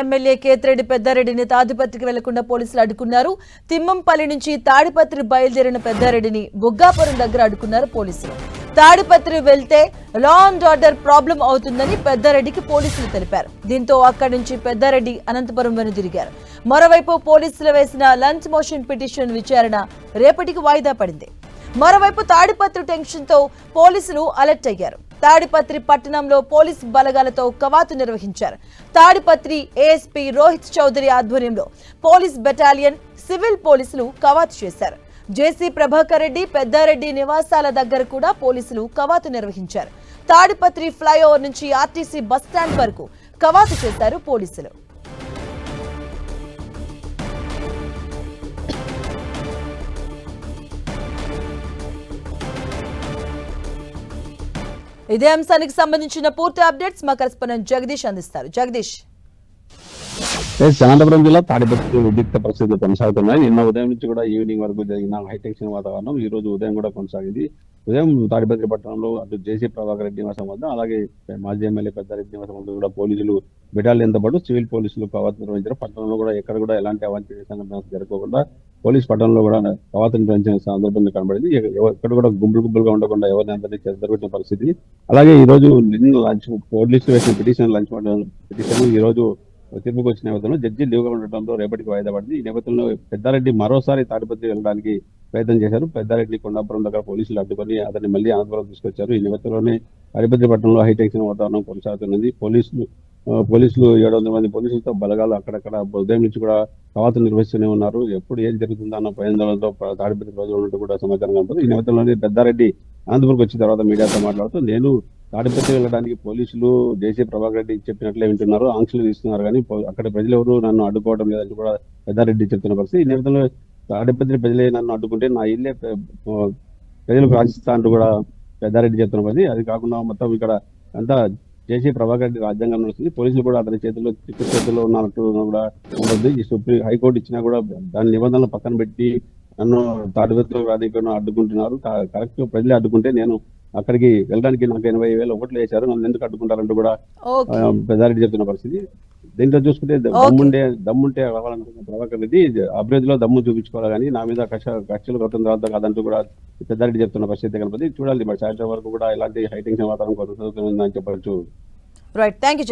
MLA Kethireddy పెద్దారెడ్డిని తాడిపత్రికి వెళ్ళకుండా పోలీసులు అడ్డుకున్నారు. తిమ్మంపల్లి నుంచి తాడిపత్రి బయలుదేరిన పెద్దారెడ్డిని బుగ్గాపురం దగ్గర అడ్డుకున్నారు పోలీసులు. తాడిపత్రి వెళ్తే లా అండ్ ఆర్డర్ ప్రాబ్లం అవుతుందని పెద్దారెడ్డికి పోలీసులు తెలిపారు. దీంతో అక్కడి నుంచి పెద్దారెడ్డి అనంతపురం వెనుదిరిగారు మరోవైపు పోలీసులు వేసిన లంచ్ మోషన్ పిటిషన్ విచారణ రేపటికి వాయిదా పడింది. మరోవైపు తాడిపత్రి టెన్షన్తో పోలీసులు అలర్ట్ అయ్యారు. తాడిపత్రి పట్టణంలో పోలీస్ బలగాలతో కవాతు నిర్వహించారు. తాడిపత్రి ఏఎస్పీ రోహిత్ చౌదరి ఆధ్వర్యంలో పోలీస్ బెటాలియన్ సివిల్ పోలీసులు కవాతు చేశారు. జేసీ ప్రభాకర్ రెడ్డి పెద్దారెడ్డి నివాసాల దగ్గర కూడా పోలీసులు కవాతు నిర్వహించారు. తాడిపత్రి ఫ్లైఓవర్ నుంచి ఆర్టీసీ బస్టాండ్ వరకు కవాతు చేశారు పోలీసులు. ఇదే అంశానికి సంబంధించిన పూర్తి అప్డేట్స్ మా కరెస్పాండెంట్ జగదీష్ అందిస్తారు. జగదీష్. అనంతపురం జిల్లా తాడిపత్రి ఉద్రిక్త పరిస్థితులు కొనసాగుతున్నాయి. నిన్న ఉదయం నుంచి కూడా ఈవినింగ్ వరకు జరిగిన హైటెన్షన్ వాతావరణం ఈ రోజు ఉదయం కూడా కొనసాగింది. ఉదయం తాడిపత్రి పట్టణంలో అటు జేసీ ప్రభాకర్ రెడ్డి నివాసం వద్ద అలాగే మాజీ ఎమ్మెల్యే పెద్దారెడ్డి నివాసం వద్ద కూడా పోలీసులు బెటాలియన్తో పాటు సివిల్ పోలీసులు నిర్వహించారు. పట్టణంలో కూడా ఎక్కడ కూడా ఎలాంటి అవాంఛనీయ సంఘటన జరగకుండా పోలీస్ పట్టణంలో కూడా కవాతు నిర్వహించిన సందర్భంలో కనబడింది. ఎ- ఎక్కడ కూడా గుంపులు గుంపులుగా ఉండకుండా ఎవరిని అందరినీ చెదరగొట్టిన పరిస్థితి. అలాగే ఈ రోజు నిన్న లంచ్ పోలీసులు వేసిన పిటిషన్ లంచ్ పిటిషన్ ఈ రోజు తీర్పుకు వచ్చిన నేపథ్యంలో జడ్జి లీవ్గా ఉండటంతో రేపటికి వాయిదా పడింది. ఈ నేపథ్యంలో పెద్దారెడ్డి మరోసారి తాడిపత్రి వెళ్ళడానికి ప్రయత్నం చేశారు. పెద్దారెడ్డి కొండాపురం దగ్గర పోలీసులు అడ్డుకొని అతన్ని మళ్ళీ ఆందోళన తీసుకొచ్చారు. ఈ నేపథ్యంలోనే తాడిపత్రి పట్టణంలో హైటెన్షన్ వాతావరణం కొనసాగుతున్నది. పోలీసులు పోలీసులు ఏడు వందల మంది పోలీసులతో బలగాలు అక్కడక్కడ ఉదయం నుంచి కూడా కవాతు నిర్వహిస్తూనే ఉన్నారు. ఎప్పుడు ఏం జరుగుతుందో అన్న భయాందోళనతో ప- తాడిపత్రి రోజులు ఉన్నట్టు కూడా సమాచారం కనపడుతుంది. ఈ నేపథ్యంలోనే పెద్దారెడ్డి అనంతపురంకి వచ్చిన తర్వాత మీడియాతో మాట్లాడుతూ నేను తాడిపత్రి వెళ్ళడానికి పోలీసులు జేసీ ప్రభాకర్ రెడ్డి చెప్పినట్లే వింటున్నారు. ఆంక్షలు తీస్తున్నారు కానీ అక్కడ ప్రజలు ఎవరు నన్ను అడ్డుకోవడం లేదని కూడా పెద్దారెడ్డి చెప్తున్న పరిస్థితి. ఈ నేపథ్యంలో తాడిపత్రి ప్రజలే నన్ను అడ్డుకుంటే నా ఇల్లే ప్రజలకు రాసిస్తా అంటూ కూడా పెద్దారెడ్డి చెప్తున్న పరిస్థితి. అది కాకుండా మొత్తం ఇక్కడ అంతా జేసీ ప్రభాకర్ రెడ్డి రాజ్యాంగం నడుస్తుంది పోలీసులు కూడా అతని చేతిలో చిక్కు చేతుల్లో ఉన్నట్టు కూడా ఉండదు ఈ సుప్రీం హైకోర్టు ఇచ్చినా కూడా దాని నిబంధనలు పక్కన పెట్టి నన్ను తాడిపత్రి రాజకీయంలో అడ్డుకుంటున్నారు. కరెక్ట్ ప్రజలే అడ్డుకుంటే నేను అక్కడికి వెళ్ళడానికి నాకు ఎనభై వేల ఓట్లు వేశారు. నన్ను ఎందుకు అడ్డుకుంటారంటూ కూడా పెద్దారెడ్డి చెప్తున్న పరిస్థితి. దీంట్లో చూసుకుంటే. దమ్ముండే దమ్ముంటే రావాలనుకున్న ప్రభాకర్ రెడ్డి అభివృద్ధిలో దమ్ము చూపించుకోవాలి కానీ నా మీద కక్ష కక్షలు కొట్టిన తర్వాత కాదంటూ కూడా పెద్దారెడ్డి చెప్తున్న పరిస్థితి కనపడి చూడాలి మరి సాయంత్రం వరకు కూడా ఇలాంటి హైటెన్షన్ వాతావరణం కొనసాగుతుందని చెప్పచ్చు. Right thank you